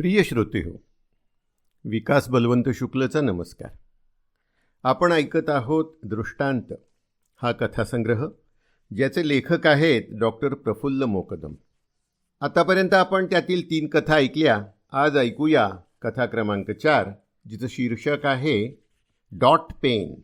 प्रिय श्रोते हो विकास बलवंत शुक्लचा नमस्कार. आपण ऐकत आहोत दृष्टांत. हा कथासंग्रह ज्याचे लेखक आहेत डॉक्टर प्रफुल्ल मोकदम. आतापर्यंत आपण त्यातील तीन कथा ऐकल्या. आज ऐकूया कथा क्रमांक चार जिचं शीर्षक आहे डॉट पेन.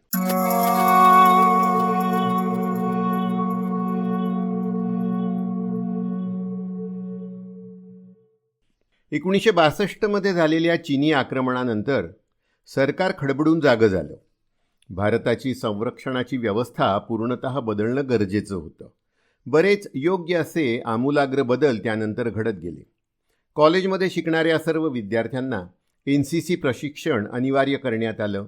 एकोणीसशे बासष्टमध्ये झालेल्या चीनी आक्रमणानंतर सरकार खडबडून जागं झालं. भारताची संरक्षणाची व्यवस्था पूर्णतः बदलणं गरजेचं होतं. बरेच योग्य असे आमूलाग्र बदल त्यानंतर घडत गेले. कॉलेजमध्ये शिकणाऱ्या सर्व विद्यार्थ्यांना एन सी सी प्रशिक्षण अनिवार्य करण्यात आलं.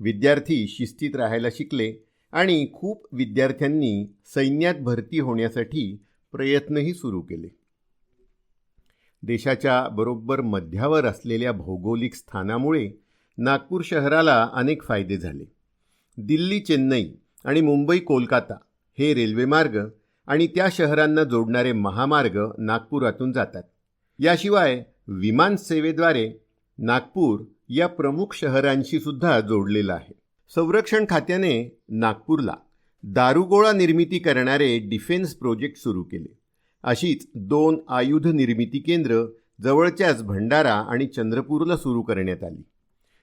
विद्यार्थी शिस्तीत राहायला शिकले आणि खूप विद्यार्थ्यांनी सैन्यात भरती होण्यासाठी प्रयत्नही सुरू केले. देशाच्या बरोबर मध्यावर असलेल्या भौगोलिक स्थानामुळे नागपूर शहराला अनेक फायदे झाले. दिल्ली चेन्नई आणि मुंबई कोलकाता हे रेल्वेमार्ग आणि त्या शहरांना जोडणारे महामार्ग नागपुरातून जातात. याशिवाय विमानसेवेद्वारे नागपूर या प्रमुख शहरांशी सुद्धा जोडलेलं आहे. संरक्षण खात्याने नागपूरला दारुगोळा निर्मिती करणारे डिफेन्स प्रोजेक्ट सुरू केले. अशीच दोन आयुध निर्मिती केंद्र जवळच्याच भंडारा आणि चंद्रपूरला सुरू करण्यात आली.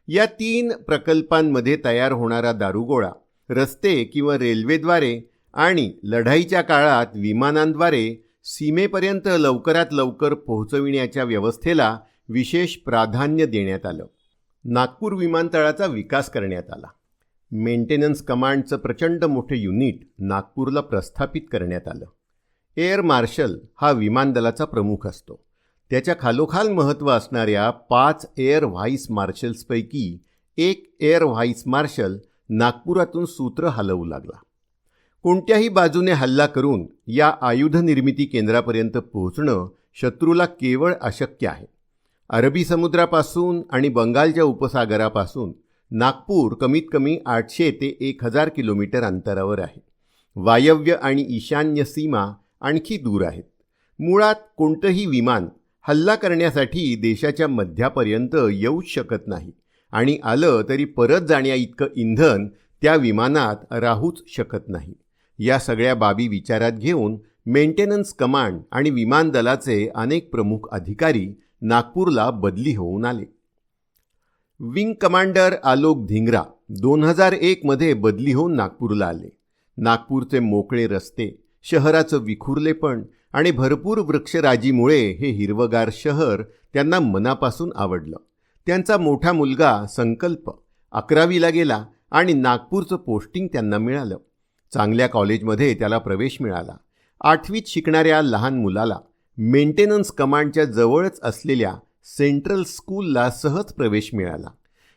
या तीन प्रकल्पांमध्ये तयार होणारा दारुगोळा रस्ते किंवा रेल्वेद्वारे आणि लढाईच्या काळात विमानांद्वारे सीमेपर्यंत लवकरात लवकर पोहोचविण्याच्या व्यवस्थेला विशेष प्राधान्य देण्यात आलं. नागपूर विमानतळाचा विकास करण्यात आला. मेंटेनन्स कमांडचं प्रचंड मोठे युनिट नागपूरला प्रस्थापित करण्यात आलं. एअर मार्शल हा विमान दलाचा प्रमुख असतो. त्याच्या खालोखाल महत्त्व असणाऱ्या पाच एअर व्हाईस मार्शल्सपैकी एक एअर व्हाईस मार्शल नागपुरातून सूत्र हलवू लागला. कोणत्याही बाजूने हल्ला करून या आयुध निर्मिती केंद्रापर्यंत पोहोचणं शत्रूला केवळ अशक्य आहे. अरबी समुद्रापासून आणि बंगालच्या उपसागरापासून नागपूर कमीत कमी आठशे ते एक हजार किलोमीटर अंतरावर आहे. वायव्य आणि ईशान्य सीमा आणखी दूर आहेत. मुळात कोणतंही विमान हल्ला करण्यासाठी देशाच्या मध्यापर्यंत येऊच शकत नाही आणि आलं तरी परत जाण्या इतकं इंधन त्या विमानात राहूच शकत नाही. या सगळ्या बाबी विचारात घेऊन मेंटेनन्स कमांड आणि विमान दलाचे अनेक प्रमुख अधिकारी नागपूरला बदली होऊन आले. विंग कमांडर आलोक धिंगरा दोन हजार एकमध्ये बदली होऊन नागपूरला आले. नागपूरचे मोकळे रस्ते शहराचं विखुरलेपण आणि भरपूर वृक्षराजीमुळे हे हिरवगार शहर त्यांना मनापासून आवडलं. त्यांचा मोठा मुलगा संकल्प अकरावीला गेला आणि नागपूरचं पोस्टिंग त्यांना मिळालं. चांगल्या कॉलेजमध्ये त्याला प्रवेश मिळाला. आठवीत शिकणाऱ्या लहान मुलाला मेंटेनन्स कमांडच्या जवळच असलेल्या सेंट्रल स्कूलला सहज प्रवेश मिळाला.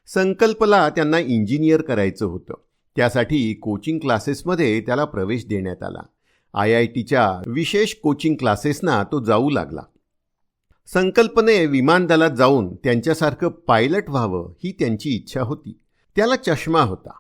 संकल्पला त्यांना इंजिनियर करायचं होतं. त्यासाठी कोचिंग क्लासेसमध्ये त्याला प्रवेश देण्यात आला. आय आय टीच्या विशेष कोचिंग क्लासेसना तो जाऊ लागला. संकल्पने विमान दलात जाऊन त्यांच्यासारखं पायलट व्हावं ही त्यांची इच्छा होती. त्याला चष्मा होता.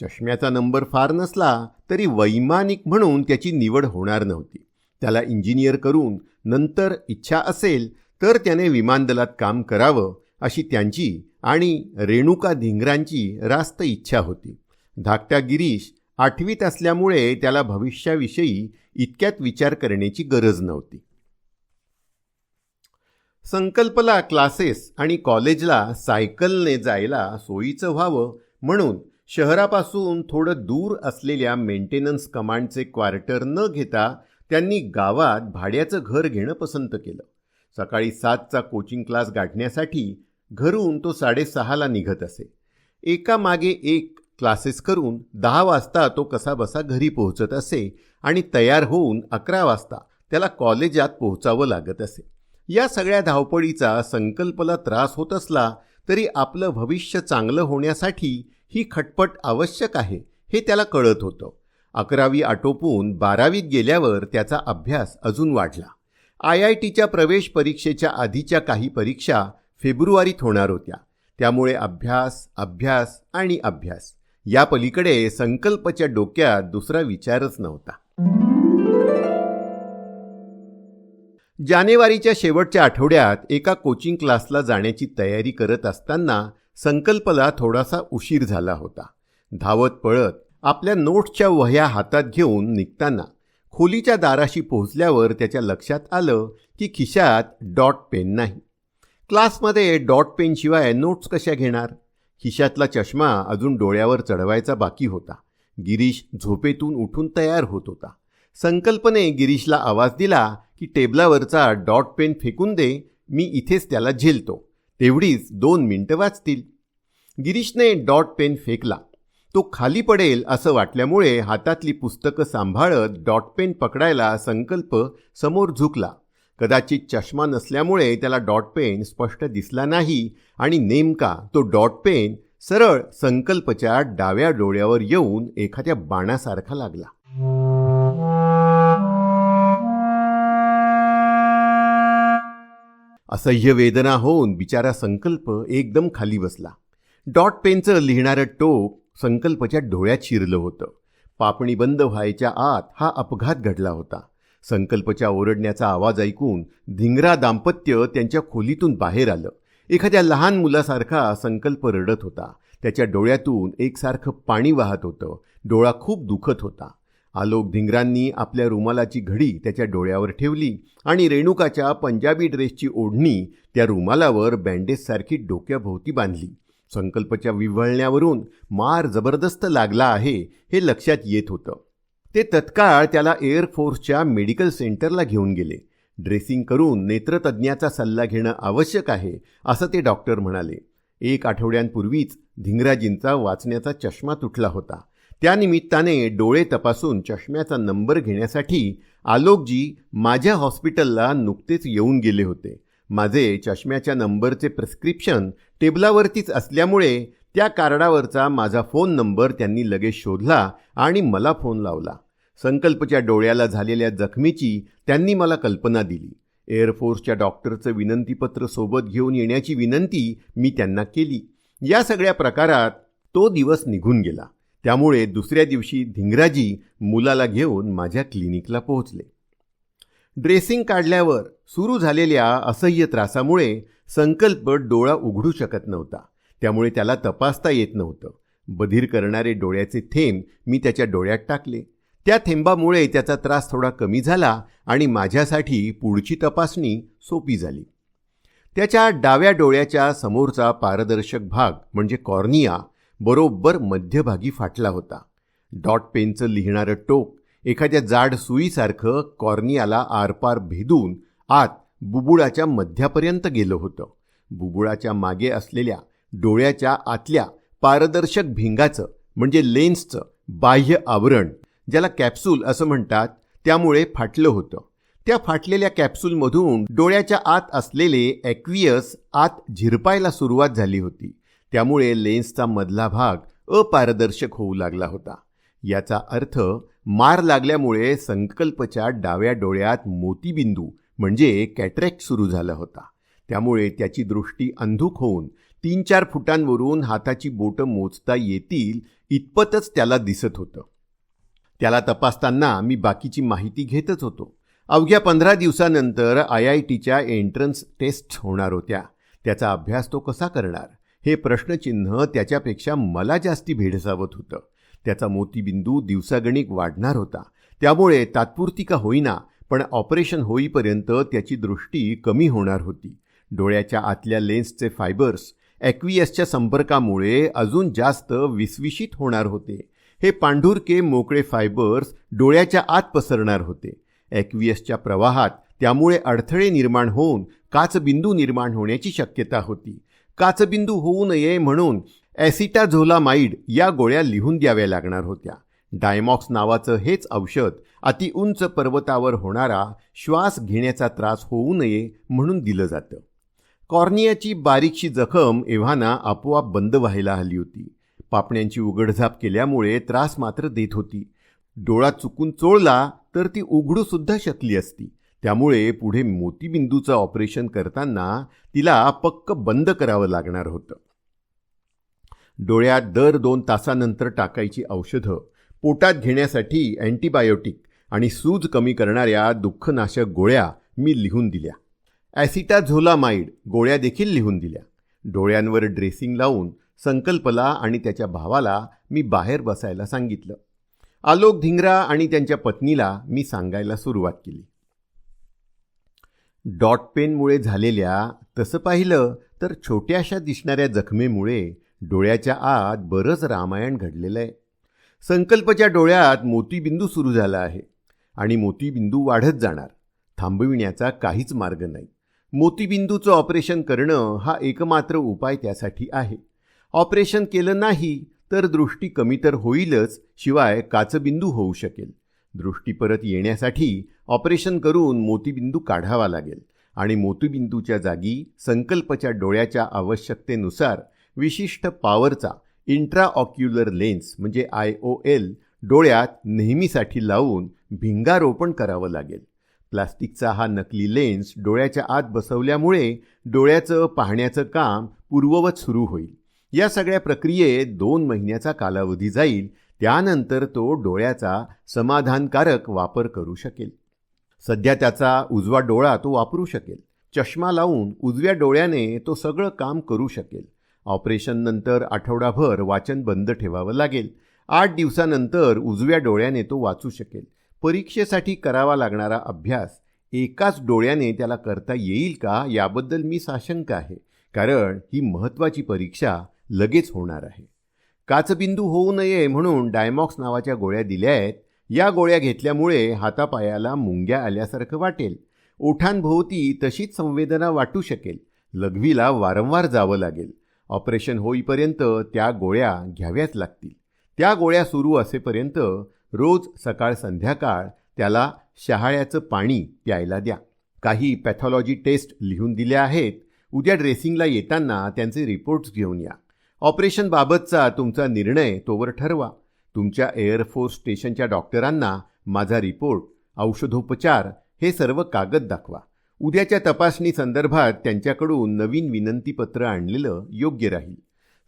चष्म्याचा नंबर फार नसला तरी वैमानिक म्हणून त्याची निवड होणार नव्हती. त्याला इंजिनियर करून नंतर इच्छा असेल तर त्याने विमान दलात काम करावं अशी त्यांची आणि रेणुका धिंगरांची रास्त इच्छा होती. धाकट्या गिरीश आठवीत असल्यामुळे त्याला भविष्याविषयी इतक्यात विचार करण्याची गरज नव्हती. संकल्पला क्लासेस आणि कॉलेजला सायकलने जायला सोयीचं व्हावं म्हणून शहरापासून थोडं दूर असलेल्या मेंटेनन्स कमांडचे क्वार्टर न घेता त्यांनी गावात भाड्याचं घर घेणं पसंत केलं. सकाळी सातचा कोचिंग क्लास गाठण्यासाठी घरून तो साडेसहाला निघत असे. एका मागे एक क्लासेस करून दहा वाजता तो कसा बसा घरी पोहोचत असे आणि तयार होऊन अकरा वाजता त्याला कॉलेजात पोहोचावं लागत असे. या सगळ्या धावपळीचा संकल्पला त्रास होत असला तरी आपलं भविष्य चांगलं होण्यासाठी ही खटपट आवश्यक आहे हे त्याला कळत होतं. अकरावी आटोपून बारावीत गेल्यावर त्याचा अभ्यास अजून वाढला. आय आय टीच्या प्रवेश परीक्षेच्या आधीच्या काही परीक्षा फेब्रुवारीत होणार होत्या. त्यामुळे अभ्यास अभ्यास आणि अभ्यास. या पलीकडे संकल्पच्या डोक्यात दुसरा विचारच नव्हता. जानेवारीच्या शेवटच्या आठवड्यात एका कोचिंग क्लासला जाण्याची तयारी करत असताना संकल्पला थोडासा उशीर झाला होता. धावत पळत आपल्या नोट्सच्या वह्या हातात घेऊन निघताना खोलीच्या दाराशी पोहोचल्यावर त्याच्या लक्षात आलं की खिशात डॉट पेन नाही. क्लासमध्ये डॉट पेनशिवाय नोट्स कशा घेणार? खिशातला चष्मा अजून डोळ्यावर चढवायचा बाकी होता. गिरीश झोपेतून उठून तयार होत होता. संकल्पने गिरीशला आवाज दिला की टेबलावरचा डॉट पेन फेकून दे मी इथेच त्याला झेलतो. तेवढीच दोन मिनटं वाचतील. गिरीशने डॉट पेन फेकला. तो खाली पडेल असं वाटल्यामुळे हातातली पुस्तकं सांभाळत डॉट पेन पकडायला संकल्प समोर झुकला. कदाचित चष्मा नसल्यामुळे त्याला डॉट पेन स्पष्ट दिसला नाही आणि नेमका तो डॉट पेन सरळ संकल्पच्या डाव्या डोळ्यावर येऊन एखाद्या बाणासारखा लागला. असह्य वेदना होऊन बिचारा संकल्प एकदम खाली बसला. डॉट पेनचं लिहिणारं टोक संकल्पच्या डोळ्यात शिरलं होतं. पापणी बंद व्हायच्या आत हा अपघात घडला होता. संकल्पच्या ओरडण्याचा आवाज ऐकून धिंगरा दाम्पत्य त्यांच्या खोलीतून बाहेर आलं. एखाद्या लहान मुलासारखा संकल्प रडत होता. त्याच्या डोळ्यातून एकसारखं पाणी वाहत होतं. डोळा खूप दुखत होता. आलोक धिंगरांनी आपल्या रुमालाची घडी त्याच्या डोळ्यावर ठेवली आणि रेणुकाच्या पंजाबी ड्रेसची ओढणी त्या रुमालावर बँडेजसारखी डोक्याभोवती बांधली. संकल्पच्या विव्हळण्यावरून मार जबरदस्त लागला आहे हे लक्षात येत होतं. ते तत्काळ त्याला एअरफोर्सच्या मेडिकल सेंटरला घेऊन गेले. ड्रेसिंग करून नेत्रतज्ञाचा सल्ला घेणं आवश्यक आहे असं ते डॉक्टर म्हणाले. एक आठवड्यांपूर्वीच धिंगराजींचा वाचण्याचा चष्मा तुटला होता. त्यानिमित्ताने डोळे तपासून चष्म्याचा नंबर घेण्यासाठी आलोकजी माझ्या हॉस्पिटलला नुकतेच येऊन गेले होते. माझे चष्म्याच्या नंबरचे प्रिस्क्रिप्शन टेबलावरतीच असल्यामुळे त्या कार्डावरचा माझा फोन नंबर त्यांनी लगेच शोधला आणि मला फोन लावला. संकल्पच्या डोळ्याला झालेल्या जखमीची त्यांनी मला कल्पना दिली. एअरफोर्सच्या डॉक्टरचं विनंतीपत्र सोबत घेऊन येण्याची विनंती मी त्यांना केली. या सगळ्या प्रकारात तो दिवस निघून गेला. त्यामुळे दुसऱ्या दिवशी धिंगराजी मुलाला घेऊन माझ्या क्लिनिकला पोहोचले. ड्रेसिंग काढल्यावर सुरू झालेल्या असह्य त्रासामुळे संकल्प डोळा उघडू शकत नव्हता. त्यामुळे त्याला तपासता येत नव्हतं. बधीर करणारे डोळ्याचे थेंब मी त्याच्या डोळ्यात टाकले. त्या थेंबामुळे त्याचा त्रास थोडा कमी झाला आणि माझ्यासाठी पुढची तपासणी सोपी झाली. त्याच्या डाव्या डोळ्याच्या समोरचा पारदर्शक भाग म्हणजे कॉर्निया बरोबर मध्यभागी फाटला होता. डॉट पेनचं लिहिणारं टोक एखाद्या जाड सुईसारखं कॉर्नियाला आरपार भेदून आत बुबुळाच्या मध्यापर्यंत गेलं होतं. बुबुळाच्या मागे असलेल्या डोळ्याच्या आतल्या पारदर्शक भिंगाचं म्हणजे लेन्सचं बाह्य आवरण ज्याला कॅप्सूल असं म्हणतात त्यामुळे फाटलं होतं. त्या फाटलेल्या कॅप्सूलमधून डोळ्याच्या आत असलेले ॲक्वियस आत झिरपायला सुरुवात झाली होती. त्यामुळे लेन्सचा मधला भाग अपारदर्शक होऊ लागला होता. याचा अर्थ मार लागल्यामुळे संकल्पच्या डाव्या डोळ्यात मोतीबिंदू म्हणजे कॅट्रॅक्ट सुरू झाला होता. त्यामुळे त्याची दृष्टी अंधुक होऊन तीन चार फुटांवरून हाताची बोटं मोजता येतील इतपतच त्याला दिसत होतं. त्याला तपासताना मी बाकीची माहिती घेतच होतो. अवघ्या पंधरा दिवसानंतर आय आय टीच्या एंट्रन्स टेस्ट होणार होत्या. त्याचा अभ्यास तो कसा करणार? हे प्रश्नचिन्ह त्याच्यापेक्षा मला जास्ती भेडसावत होतं. त्याचा मोतीबिंदू दिवसागणिक वाढणार होता. त्यामुळे तात्पुरती का होईना पण ऑपरेशन होईपर्यंत त्याची दृष्टी कमी होणार होती. डोळ्याच्या आतल्या लेन्सचे फायबर्स ॲक्वियसच्या संपर्कामुळे अजून जास्त विस्विशीत होणार होते. हे पांढुरके मोकळे फायबर्स डोळ्याच्या आत पसरणार होते. ॲक्वियसच्या प्रवाहात त्यामुळे अडथळे निर्माण होऊन काचबिंदू निर्माण होण्याची शक्यता होती. काचबिंदू होऊ नये म्हणून ॲसिटाझोलामाइड या गोळ्या लिहून द्याव्या लागणार होत्या. डायमॉक्स नावाचं हेच औषध अतिउंच पर्वतावर होणारा श्वास घेण्याचा त्रास होऊ नये म्हणून दिलं जातं. कॉर्नियाची बारीकशी जखम एव्हाना आपोआप बंद व्हायला हली होती. पापण्यांची उघडझाप केल्यामुळे त्रास मात्र देत होती. डोळा चुकून चोळला तर ती उघडूसुद्धा शकली असती. त्यामुळे पुढे मोतीबिंदूचं ऑपरेशन करताना तिला पक्क बंद करावं लागणार होतं. डोळ्यात दर दोन तासानंतर टाकायची औषधं पोटात घेण्यासाठी अँटीबायोटिक आणि सूज कमी करणाऱ्या दुःखनाशक गोळ्या मी लिहून दिल्या. ॲसिटाझोलामाइड गोळ्या देखील लिहून दिल्या. डोळ्यांवर ड्रेसिंग लावून संकल्पला आणि त्याच्या भावाला मी बाहेर बसायला सांगितलं. आलोक धिंगरा आणि त्यांच्या पत्नीला मी सांगायला सुरुवात केली. डॉट पेनमुळे झालेल्या तसं पाहिलं तर छोट्याशा दिसणाऱ्या जखमेमुळे डोळ्याच्या आत बरंच रामायण घडलेलं आहे. संकल्पच्या डोळ्यात मोतीबिंदू सुरू झाला आहे आणि मोतीबिंदू वाढत जाणार. थांबविण्याचा काहीच मार्ग नाही. मोतीबिंदूचं ऑपरेशन करणं हा एकमात्र उपाय त्यासाठी आहे. ऑपरेशन केलं नाही तर दृष्टी कमी तर होईलच शिवाय काचबिंदू होऊ शकेल. दृष्टी परत येण्यासाठी ऑपरेशन करून मोतीबिंदू काढावा लागेल आणि मोतीबिंदूच्या जागी संकल्पच्या डोळ्याच्या आवश्यकतेनुसार विशिष्ट पॉवरचा इंट्राऑक्युलर लेन्स म्हणजे आय ओ एल डोळ्यात नेहमीसाठी लावून भिंगारोपण करावं लागेल. प्लास्टिकचा हा नकली लेन्स डोळ्याच्या आत बसवल्यामुळे डोळ्याचं पाहण्याचं काम पूर्ववत सुरू होईल. या सगळ्या प्रक्रियेत दोन महिन्याचा कालावधी जाईल. त्यानंतर तो डोळ्याचा समाधानकारक वापर करू शकेल. सध्या त्याचा उजवा डोळा तो वापरू शकेल. चष्मा लावून उजव्या डोळ्याने तो सगळं काम करू शकेल. ऑपरेशननंतर आठवडाभर वाचन बंद ठेवावं लागेल. आठ दिवसानंतर उजव्या डोळ्याने तो वाचू शकेल. परीक्षेसाठी करावा लागणारा अभ्यास एकाच डोळ्याने त्याला करता येईल का याबद्दल मी साशंक आहे. कारण ही महत्त्वाची परीक्षा लगेच होणार आहे. काचबिंदू होऊ नये म्हणून डायमॉक्स नावाच्या गोळ्या दिल्या आहेत. या गोळ्या घेतल्यामुळे हातापायाला मुंग्या आल्यासारखं वाटेल. ओठांभोवती तशीच संवेदना वाटू शकेल. लघवीला वारंवार जावं लागेल. ऑपरेशन होईपर्यंत त्या गोळ्या घ्याव्याच लागतील. त्या गोळ्या सुरू असेपर्यंत रोज सकाळ संध्याकाळ त्याला शहाळ्याचं पाणी प्यायला द्या. काही पॅथॉलॉजी टेस्ट लिहून दिल्या आहेत. उद्या ड्रेसिंगला येताना त्यांचे रिपोर्ट्स घेऊन या. ऑपरेशनबाबतचा तुमचा निर्णय तोवर ठरवा. तुमच्या एअरफोर्स स्टेशनच्या डॉक्टरांना माझा रिपोर्ट औषधोपचार हे सर्व कागद दाखवा. उद्याच्या तपासणी संदर्भात त्यांच्याकडून नवीन विनंतीपत्र आणलेलं योग्य राहील.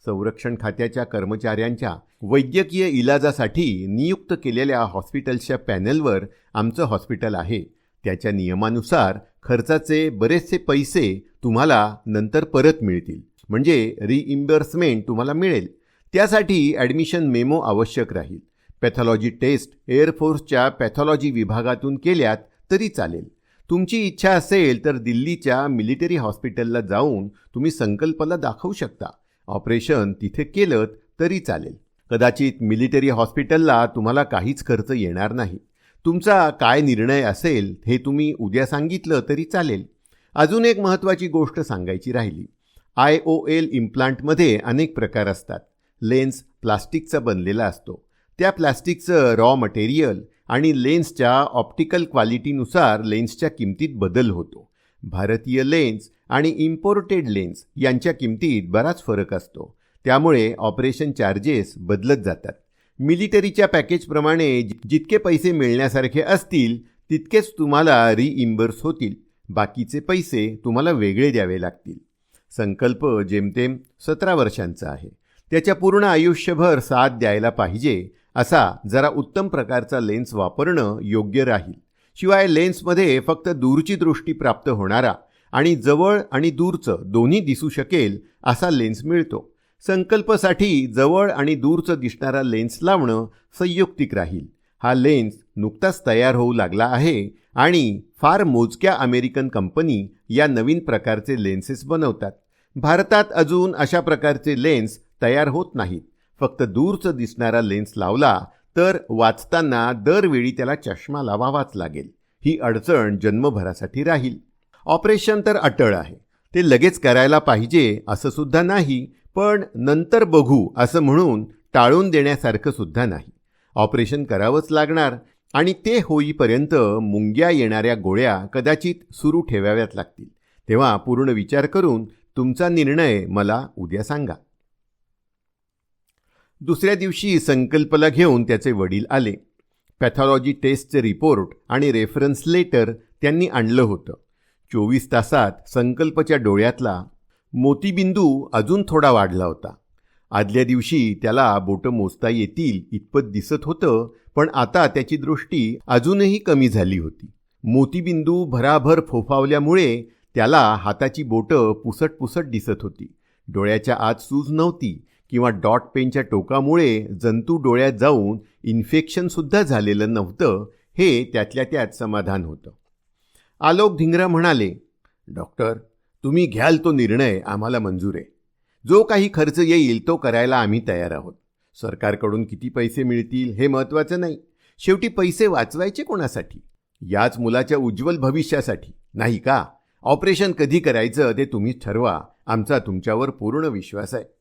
संरक्षण खात्याच्या कर्मचाऱ्यांच्या वैद्यकीय इलाजासाठी नियुक्त केलेल्या हॉस्पिटल्सच्या पॅनलवर आमचं हॉस्पिटल आहे. त्याच्या नियमानुसार खर्चाचे बरेचसे पैसे तुम्हाला नंतर परत मिळतील. म्हणजे रिइम्बर्समेंट तुम्हाला मिळेल. त्यासाठी ॲडमिशन मेमो आवश्यक राहील. पॅथॉलॉजी टेस्ट एअरफोर्सच्या पॅथॉलॉजी विभागातून केल्यात तरी चालेल. तुमची इच्छा असेल तर दिल्लीच्या मिलिटरी हॉस्पिटलला जाऊन तुम्ही संकल्पला दाखवू शकता. ऑपरेशन तिथे केलं तरी चालेल. कदाचित मिलिटरी हॉस्पिटलला तुम्हाला काहीच खर्च येणार नाही. तुमचा काय निर्णय असेल हे तुम्ही उद्या सांगितलं तरी चालेल. अजून एक महत्त्वाची गोष्ट सांगायची राहिली. आय ओ एल इम्प्लांटमध्ये अनेक प्रकार असतात. लेन्स प्लास्टिकचा बनलेला असतो. त्या प्लास्टिकचं रॉ मटेरियल आणि लेन्सच्या ऑप्टिकल क्वालिटीनुसार लेन्सच्या किमतीत बदल होतो. भारतीय लेन्स आणि इम्पोर्टेड लेन्स यांच्या किमतीत बराच फरक असतो. त्यामुळे ऑपरेशन चार्जेस बदलत जातात. मिलिटरीच्या पॅकेजप्रमाणे जितके पैसे मिळण्यासारखे असतील तितकेच तुम्हाला रिइम्बर्स होतील. बाकीचे पैसे तुम्हाला वेगळे द्यावे लागतील. संकल्प जेमतेम सतरा वर्षांचा आहे. त्याच्या पूर्ण आयुष्यभर साथ द्यायला पाहिजे असा जरा उत्तम प्रकारचा लेन्स वापरणं योग्य राहील. शिवाय लेन्समध्ये फक्त दूरची दृष्टी प्राप्त होणारा आणि जवळ आणि दूरचं दोन्ही दिसू शकेल असा लेन्स मिळतो. संकल्पसाठी जवळ आणि दूरचं दिसणारा लेन्स लावणं संयुक्तिक राहील. हा लेन्स नुकताच तयार होऊ लागला आहे आणि फार मोजक्या अमेरिकन कंपनी या नवीन प्रकारचे लेन्सेस बनवतात. भारतात अजून अशा प्रकारचे लेन्स तयार होत नाहीत. फक्त दूरचं दिसणारा लेन्स लावला तर वाचताना दरवेळी त्याला चष्मा लावावाच लागेल. ही अडचण जन्मभरासाठी राहील. ऑपरेशन तर अटळ आहे. ते लगेच करायला पाहिजे असं सुद्धा नाही पण नंतर बघू असं म्हणून टाळून देण्यासारखं सुद्धा नाही. ऑपरेशन करावंच लागणार आणि ते होईपर्यंत मुंग्या येणाऱ्या गोळ्या कदाचित सुरू ठेवाव्यात लागतील. तेव्हा पूर्ण विचार करून तुमचा निर्णय मला उद्या सांगा. दुसऱ्या दिवशी संकल्पला घेऊन त्याचे वडील आले. पॅथॉलॉजी टेस्टचे रिपोर्ट आणि रेफरन्स लेटर त्यांनी आणलं होतं. चोवीस तासात संकल्पच्या डोळ्यातला मोतीबिंदू अजून थोडा वाढला होता. आदल्या दिवशी त्याला बोटं मोजता येतील इतपत दिसत होतं पण आता त्याची दृष्टी अजूनही कमी झाली होती. मोतीबिंदू भराभर फोफावल्यामुळे त्याला हाताची बोटं पुसट पुसट दिसत होती. डोळ्याच्या आत सूज नव्हती. किंवा डॉट पेनच्या टोकामुळे जंतू डोळ्यात जाऊन इन्फेक्शनसुद्धा झालेलं नव्हतं हे त्यातल्या त्यात समाधान होतं. आलोक धिंगरा म्हणाले डॉक्टर तुम्ही घ्याल तो निर्णय आम्हाला मंजूर आहे. जो काही खर्च येईल तो करायला आम्ही तयार आहोत. सरकारकडून किती पैसे मिळतील हे महत्त्वाचं नाही. शेवटी पैसे वाचवायचे कोणासाठी? याच मुलाच्या उज्ज्वल भविष्यासाठी. नाही का? ऑपरेशन कधी करायचं ते तुम्हीच ठरवा. आमचा तुमच्यावर पूर्ण विश्वास आहे.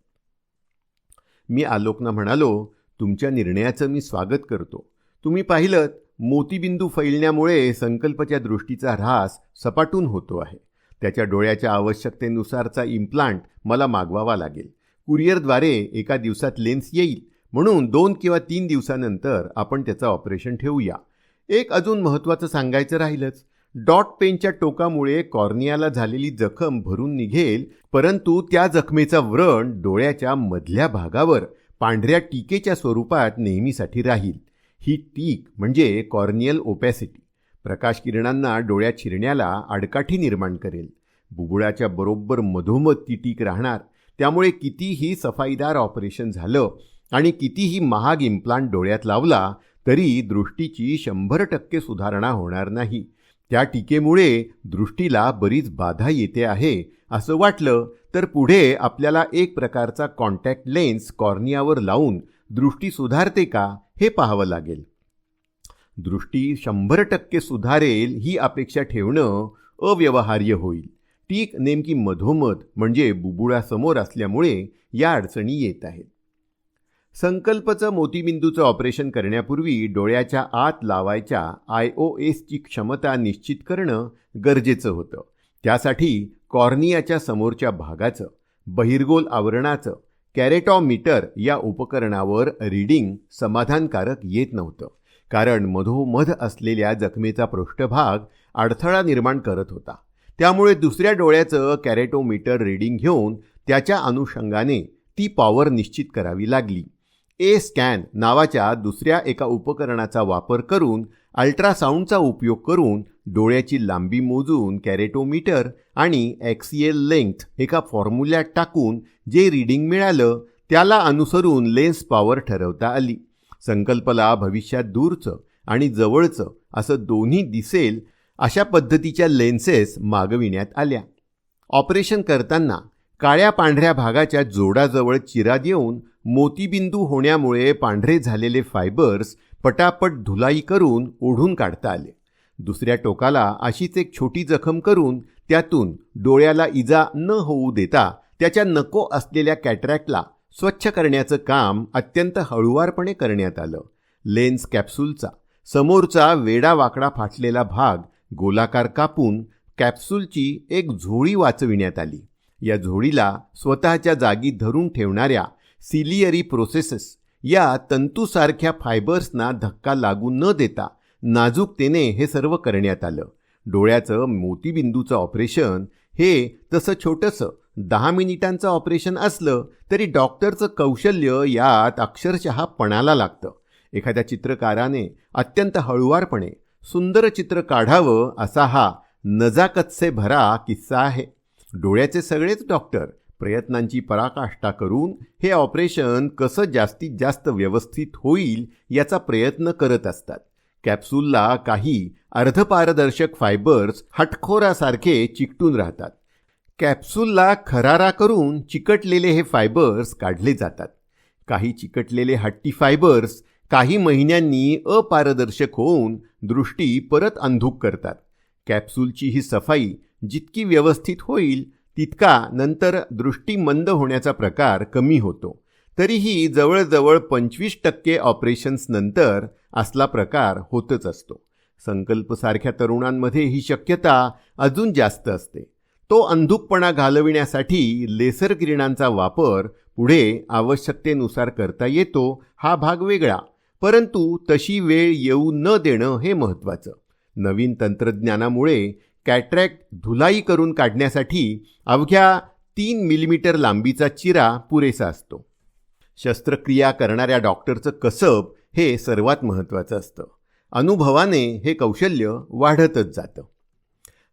मी आलोकना म्हणालो तुमच्या निर्णयाचं मी स्वागत करतो. तुम्ही पाहिलं मोतीबिंदू फैलण्यामुळे संकल्पच्या दृष्टीचा ऱ्हास सपाटून होतो आहे. त्याच्या डोळ्याच्या आवश्यकतेनुसारचा इम्प्लांट मला मागवावा लागेल. कुरिअरद्वारे एका दिवसात लेन्स येईल. म्हणून दोन किंवा तीन दिवसानंतर आपण त्याचं ऑपरेशन ठेवूया. एक अजून महत्त्वाचं सांगायचं राहिलंच. डॉट पेनच्या टोकामुळे कॉर्नियाला झालेली जखम भरून निघेल परंतु त्या जखमेचा व्रण डोळ्याच्या मधल्या भागावर पांढऱ्या टीकेच्या स्वरूपात नेहमीसाठी राहील. ही टीक म्हणजे कॉर्नियल ओपॅसिटी. प्रकाश किरणांना डोळ्यात शिरण्याला आडकाठी निर्माण करेल. बुबुळाच्या बरोबर मधोमध ती टीक राहणार. त्यामुळे कितीही सफाईदार ऑपरेशन झालं आणि कितीही महाग इम्प्लांट डोळ्यात लावला तरी दृष्टीची शंभर टक्के सुधारणा होणार नाही. त्या टीकेमुळे दृष्टीला बरीच बाधा येते आहे असं वाटलं तर पुढे आपल्याला एक प्रकारचा कॉन्टॅक्ट लेन्स कॉर्नियावर लावून दृष्टी सुधारते का हे पाहावं लागेल. दृष्टी शंभर टक्के सुधारेल ही अपेक्षा ठेवणं अव्यवहार्य होईल. टीक नेमकी मधोमध म्हणजे बुबुळासमोर असल्यामुळे या अडचणी येत आहेत. संकल्पचं मोतीबिंदूचं ऑपरेशन करण्यापूर्वी डोळ्याच्या आत लावायच्या आय ओ एसची क्षमता निश्चित करणं गरजेचं होतं. त्यासाठी कॉर्नियाच्या समोरच्या भागाचं बहिर्गोल आवरणाचं कॅरेटॉमीटर या उपकरणावर रीडिंग समाधानकारक येत नव्हतं. कारण मधोमध असलेल्या जखमेचा पृष्ठभाग अडथळा निर्माण करत होता. त्यामुळे दुसऱ्या डोळ्याचं कॅरेटोमीटर रीडिंग घेऊन त्याच्या अनुषंगाने ती पॉवर निश्चित करावी लागली. ए स्कॅन नावाच्या दुसऱ्या एका उपकरणाचा वापर करून अल्ट्रासाऊंडचा उपयोग करून डोळ्याची लांबी मोजून कॅरेटोमीटर आणि एक्सिएल लेंथ एका फॉर्म्युल्यात टाकून जे रीडिंग मिळालं त्याला अनुसरून लेन्स पॉवर ठरवता आली. संकल्पला भविष्यात दूरचं आणि जवळचं असं दोन्ही दिसेल अशा पद्धतीच्या लेन्सेस मागविण्यात आल्या. ऑपरेशन करताना काळ्या पांढऱ्या भागाच्या जोडाजवळ चिरा देऊन मोतीबिंदू होण्यामुळे पांढरे झालेले फायबर्स पटापट धुलाई करून ओढून काढता आले. दुसऱ्या टोकाला अशीच एक छोटी जखम करून त्यातून डोळ्याला इजा न होऊ देता त्याच्या नको असलेल्या कॅटरॅक्टला स्वच्छ करण्याचं काम अत्यंत हळुवारपणे करण्यात आलं. लेन्स कॅप्सूलचा समोरचा वेडा वाकडा फाटलेला भाग गोलाकार कापून कॅप्सूलची एक झोळी वाचविण्यात आली. या झोडीला स्वतःच्या जागी धरून ठेवणाऱ्या सिलियरी प्रोसेसेस या तंतूसारख्या फायबर्सना धक्का लागू न देता नाजूकतेने हे सर्व करण्यात आलं. डोळ्याचं मोतीबिंदूचं ऑपरेशन हे तसं छोटंसं दहा मिनिटांचं ऑपरेशन असलं तरी डॉक्टरचं कौशल्य यात अक्षरशः पणाला लागतं. एखाद्या चित्रकाराने अत्यंत हळुवारपणे सुंदर चित्र काढावं असा हा नजाकतसे भरा किस्सा आहे. डोळ्याचे सगळेच डॉक्टर प्रयत्नांची पराकाष्ठा करून हे ऑपरेशन कसं जास्तीत जास्त व्यवस्थित होईल याचा प्रयत्न करत असतात. कॅप्सूलला काही अर्धपारदर्शक फायबर्स हटखोरासारखे चिकटून राहतात. कॅप्सूलला खरारा करून चिकटलेले हे फायबर्स काढले जातात. काही चिकटलेले हट्टी फायबर्स काही महिन्यांनी अपारदर्शक होऊन दृष्टी परत अंधूक करतात. कॅप्सूलची ही सफाई जितकी व्यवस्थित होईल तितका नंतर दृष्टी मंद होण्याचा प्रकार कमी होतो. तरीही जवळजवळ पंचवीस टक्के ऑपरेशन्स नंतर असला प्रकार होतच असतो. संकल्पसारख्या तरुणांमध्ये ही शक्यता अजून जास्त असते. तो अंधुकपणा घालविण्यासाठी लेसर किरणांचा वापर पुढे आवश्यकतेनुसार करता येतो हा भाग वेगळा. परंतु तशी वेळ येऊ न देणं हे महत्त्वाचं. नवीन तंत्रज्ञानामुळे कॅट्रॅक्ट धुलाई करून काढण्यासाठी अवघ्या तीन मिलीमीटर लांबीचा चिरा पुरेसा असतो. शस्त्रक्रिया करणाऱ्या डॉक्टरचं कसब हे सर्वात महत्त्वाचं असतं. अनुभवाने हे कौशल्य वाढतच जातं.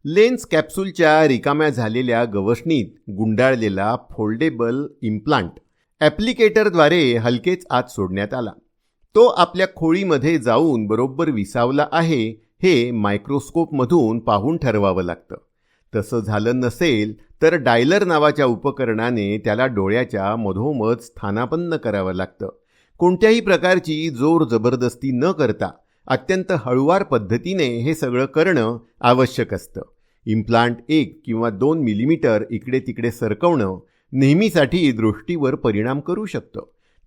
लेन्स कॅप्सूलच्या रिकाम्या झालेल्या गवसणीत गुंडाळलेला फोल्डेबल इम्प्लांट ॲप्लिकेटरद्वारे हलकेच आत सोडण्यात आला. तो आपल्या खोळीमध्ये जाऊन बरोबर विसावला आहे हे मायक्रोस्कोपमधून पाहून ठरवावं लागतं. तसं झालं नसेल तर डायलर नावाच्या उपकरणाने त्याला डोळ्याच्या मधोमध स्थानापन्न करावं लागतं. कोणत्याही प्रकारची जोर जबरदस्ती न करता अत्यंत हळुवार पद्धतीने हे सगळं करणं आवश्यक असतं. इम्प्लांट एक किंवा दोन मिलीमीटर इकडे तिकडे सरकवणं नेहमीसाठी दृष्टीवर परिणाम करू शकतं.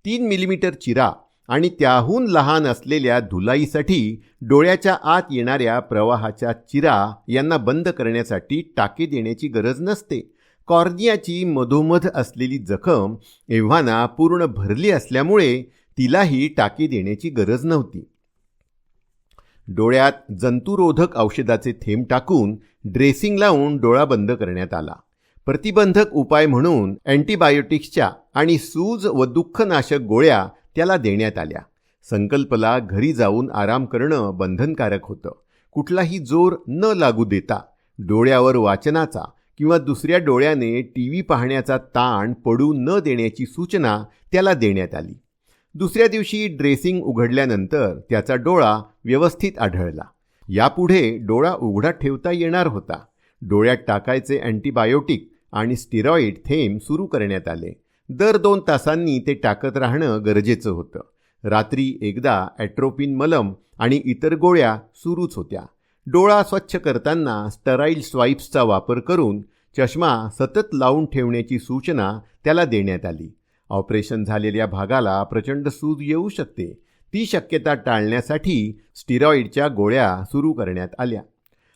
तीन मिलीमीटर चिरा आणि त्याहून लहान असलेल्या धुलाईसाठी डोळ्याच्या आत येणाऱ्या प्रवाहाच्या चिरा यांना बंद करण्यासाठी टाके देण्याची गरज नसते. कॉर्नियाची मधोमध असलेली जखम एव्हाना पूर्ण भरली असल्यामुळे तिलाही टाके देण्याची गरज नव्हती. डोळ्यात जंतुरोधक औषधाचे थेंब टाकून ड्रेसिंग लावून डोळा बंद करण्यात आला. प्रतिबंधक उपाय म्हणून अँटीबायोटिक्सच्या आणि सूज व दुःखनाशक गोळ्या त्याला देण्यात आल्या. संकल्पला घरी जाऊन आराम करणं बंधनकारक होतं. कुठलाही जोर न लागू देता डोळ्यावर वाचनाचा किंवा दुसऱ्या डोळ्याने टी व्ही पाहण्याचा ताण पडू न देण्याची सूचना त्याला देण्यात आली. दुसऱ्या दिवशी ड्रेसिंग उघडल्यानंतर त्याचा डोळा व्यवस्थित आढळला. यापुढे डोळा उघडा ठेवता येणार होता. डोळ्यात टाकायचे अँटीबायोटिक आणि स्टिरॉईड थेंब सुरू करण्यात आले. दर दोन तासांनी ते टाकत राहणं गरजेचं होतं. रात्री एकदा ॲट्रोपिन मलम आणि इतर गोळ्या सुरूच होत्या. डोळा स्वच्छ करताना स्टराईल स्वाईप्सचा वापर करून चष्मा सतत लावून ठेवण्याची सूचना त्याला देण्यात आली. ऑपरेशन झालेल्या भागाला प्रचंड सूज येऊ शकते. ती शक्यता टाळण्यासाठी स्टिरॉईडच्या गोळ्या सुरू करण्यात आल्या.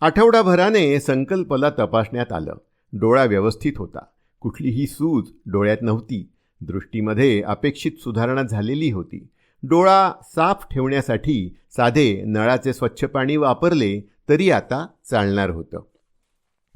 आठवडाभराने संकल्पला तपासण्यात आलं. डोळा व्यवस्थित होता. कुठलीही सूज डोळ्यात नव्हती. दृष्टीमध्ये अपेक्षित सुधारणा झालेली होती. डोळा साफ ठेवण्यासाठी साधे नळाचे स्वच्छ पाणी वापरले तरी आता चालणार होतं.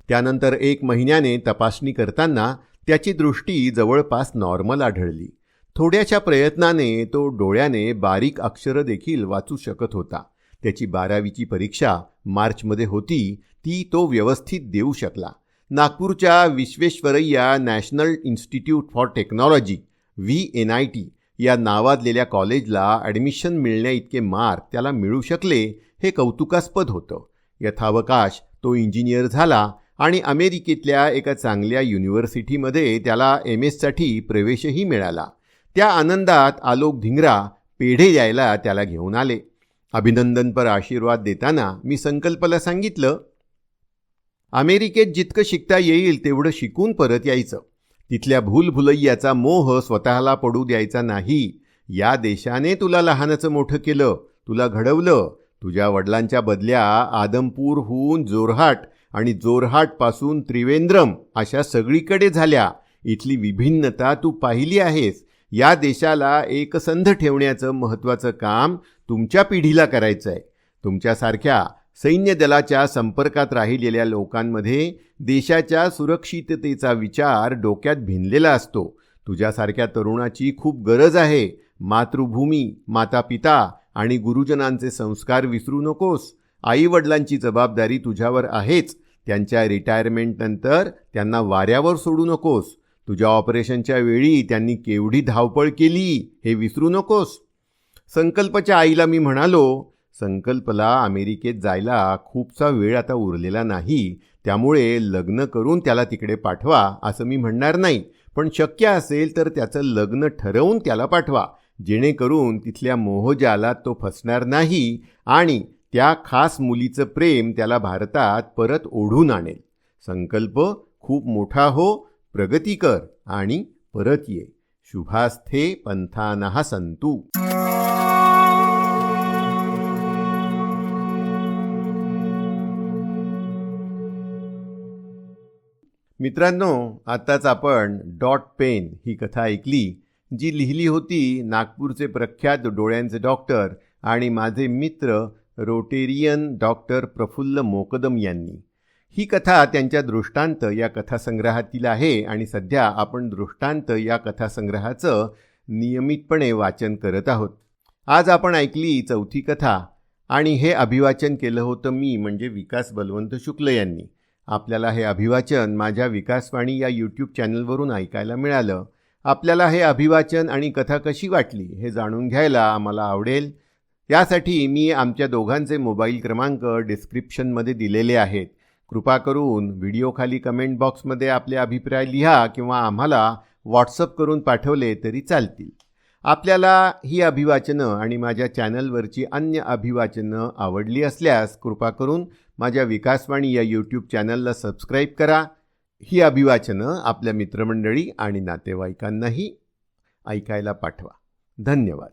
त्यानंतर एक महिन्याने तपासणी करताना त्याची दृष्टी जवळपास नॉर्मल आढळली. थोड्याशा प्रयत्नाने तो डोळ्याने बारीक अक्षरं देखील वाचू शकत होता. त्याची बारावीची परीक्षा मार्चमध्ये होती. ती तो व्यवस्थित देऊ शकला. नागपूरच्या Visvesvaraya national institute for technology V N I T या नावाजलेल्या कॉलेजला ॲडमिशन मिळण्या इतके मार्क त्याला मिळू शकले हे कौतुकास्पद होतं. यथावकाश तो इंजिनियर झाला आणि अमेरिकेतल्या एका चांगल्या युनिव्हर्सिटीमध्ये त्याला एम एससाठी प्रवेशही मिळाला. त्या आनंदात आलोक धिंगरा पेढे यायला त्याला घेऊन आले. अभिनंदनपर आशीर्वाद देताना मी संकल्पला सांगितलं अमेरिकेत जितकं शिकता येईल तेवढं शिकून परत यायचं. तिथल्या भूलभुलैयाचा मोह स्वतःला पडू द्यायचा नाही. या देशाने तुला लहानाचं मोठं केलं तुला घडवलं. तुझ्या वडिलांच्या बदल्या आदमपूरहून जोरहाट आणि जोरहाटपासून त्रिवेंद्रम अशा सगळीकडे झाल्या. इथली विभिन्नता तू पाहिली आहेस. या देशाला एकसंध ठेवण्याचं महत्त्वाचं काम तुमच्या पिढीला करायचं आहे तुमच्यासारख्या सैन्य दलाच्या संपर्कात राहिलेल्या लोकांमध्ये देशाच्या सुरक्षिततेचा विचार डोक्यात भिनलेला असतो. तुझ्यासारख्या तरुणाची खूप गरज आहे. मातृभूमी मातापिता आणि गुरुजनांचे संस्कार विसरू नकोस. आईवडिलांची जबाबदारी तुझ्यावर आहेच. त्यांच्या रिटायरमेंटनंतर त्यांना वाऱ्यावर सोडू नकोस. तुझ्या ऑपरेशनच्या वेळी त्यांनी केवढी धावपळ केली हे विसरू नकोस. संकल्पच्या आईला मी म्हणालो संकल्पला अमेरिकेत जायला खूपसा वेळ आता उरलेला नाही. त्यामुळे लग्न करून त्याला तिकडे पाठवा असं मी म्हणणार नाही. पण शक्य असेल तर त्याचं लग्न ठरवून त्याला पाठवा. जेणेकरून तिथल्या मोहजालात तो फसणार नाही आणि त्या खास मुलीचं प्रेम त्याला भारतात परत ओढून आणेल. संकल्प खूप मोठा हो प्रगती कर आणि परत ये. शुभास्थे पंथानहा संतू. मित्रांनो आत्ताच आपण डॉट पेन ही कथा ऐकली जी लिहिली होती नागपूरचे प्रख्यात डोळ्यांचे डॉक्टर आणि माझे मित्र रोटेरियन डॉक्टर प्रफुल्ल मोकदम यांनी. ही कथा त्यांच्या दृष्टांत या कथासंग्रहातील आहे आणि सध्या आपण दृष्टांत या कथासंग्रहाचं नियमितपणे वाचन करत आहोत. आज आपण ऐकली चौथी कथा आणि हे अभिवाचन केलं होतं मी म्हणजे विकास बलवंत शुक्ल यांनी. आपल्याला हे अभिवाचन माझ्या विकासवाणी या यूट्यूब चॅनलवरून ऐकायला मिळालं. आपल्याला हे अभिवाचन आणि कथा कशी वाटली हे जाणून घ्यायला आम्हाला आवडेल. त्यासाठी मी आमच्या दोघांचे मोबाईल क्रमांक डिस्क्रिप्शनमध्ये दिलेले आहेत. कृपा करून व्हिडिओखाली कमेंट बॉक्समध्ये आपले अभिप्राय लिहा किंवा आम्हाला व्हॉट्सअप करून पाठवले तरी चालतील. आपल्याला ही अभिवाचनं आणि माझ्या चॅनलवरची अन्य अभिवाचनं आवडली असल्यास कृपा करून माझ्या विकासवाणी या यूट्यूब चॅनलला सबस्क्राईब करा. ही अभिवाचनं आपल्या मित्रमंडळी आणि नातेवाईकांनाही ऐकायला पाठवा. धन्यवाद.